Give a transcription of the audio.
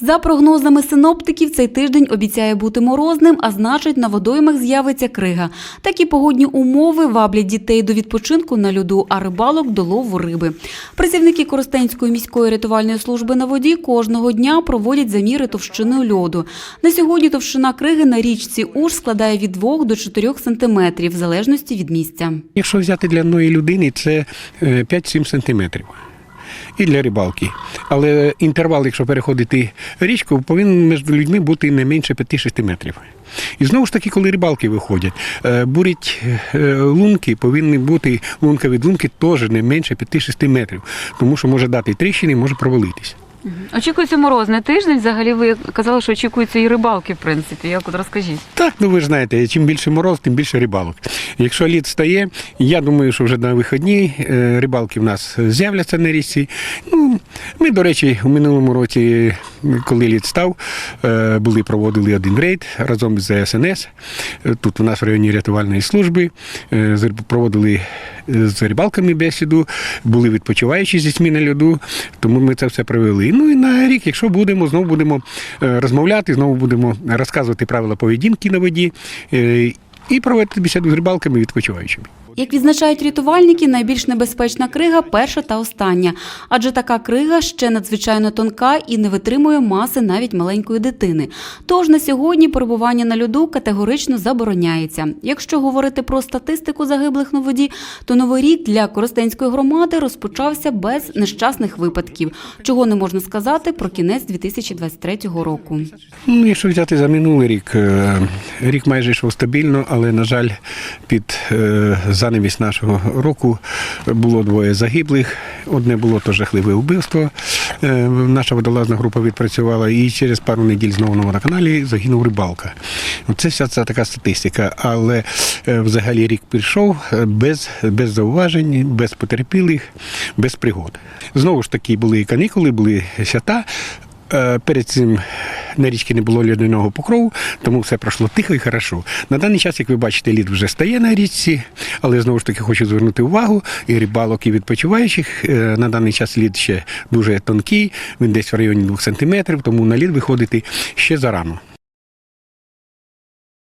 За прогнозами синоптиків, цей тиждень обіцяє бути морозним, а значить, на водоймах з'явиться крига. Такі погодні умови ваблять дітей до відпочинку на льоду, а рибалок до лову риби. Працівники Коростенської міської рятувальної служби на воді кожного дня проводять заміри товщини льоду. На сьогодні товщина криги на річці Уж складає від 2 до 4 сантиметрів, в залежності від місця. Якщо взяти для одної людини, це е, 5-7 сантиметрів. І для рибалки. Але інтервал, якщо переходити річку, повинен між людьми бути не менше 5-6 метрів. І знову ж таки, коли рибалки виходять, е, бурять е, лунки, повинні бути лунка від лунки теж не менше 5-6 метрів, тому що може дати тріщини, може провалитись. Очікується морозний тиждень. Взагалі ви казали, що очікується і рибалки, в принципі. Як от розкажіть? Так, ну ви ж знаєте, чим більше мороз, тим більше рибалок. Якщо лід стає, я думаю, що вже на вихідні е, рибалки в нас з'являться на річці. Ну, ми, до речі, у минулому році, коли лід став, е, були проводили один рейд разом з СНС. Е, Тут у нас в районі рятувальної служби е, проводили з рибалками бесіду, були відпочиваючі з дітьми на льоду, тому ми це все провели. Ну і на рік, якщо будемо, знову будемо розмовляти, знову будемо розказувати правила поведінки на воді і проводити бесіду з рибалками відпочиваючими. Як відзначають рятувальники, найбільш небезпечна крига перша та остання, адже така крига ще надзвичайно тонка і не витримує маси навіть маленької дитини. Тож на сьогодні перебування на льоду категорично забороняється. Якщо говорити про статистику загиблих на воді, то новий рік для Коростенської громади розпочався без нещасних випадків, чого не можна сказати про кінець 2023 року. Ну, якщо взяти за минулий рік, е, рік майже йшов стабільно, але, на жаль, під е, занавіс нашого року було двоє загиблих. Одне було то жахливе вбивство. Е, Наша водолазна група відпрацювала, і через пару неділь знову на водоканалі загинув рибалка. Це вся ця така статистика. Але е, взагалі рік пішов е, без, без зауважень, без потерпілих, без пригод. Знову ж таки, були канікули, були свята. Перед цим на річці не було льодяного покрову, тому все пройшло тихо і хорошо. На даний час, як ви бачите, лід вже стає на річці, але знову ж таки хочу звернути увагу і рибалок, і відпочиваючих. Е, На даний час лід ще дуже тонкий, він десь в районі 2 см, тому на лід виходити ще зарано.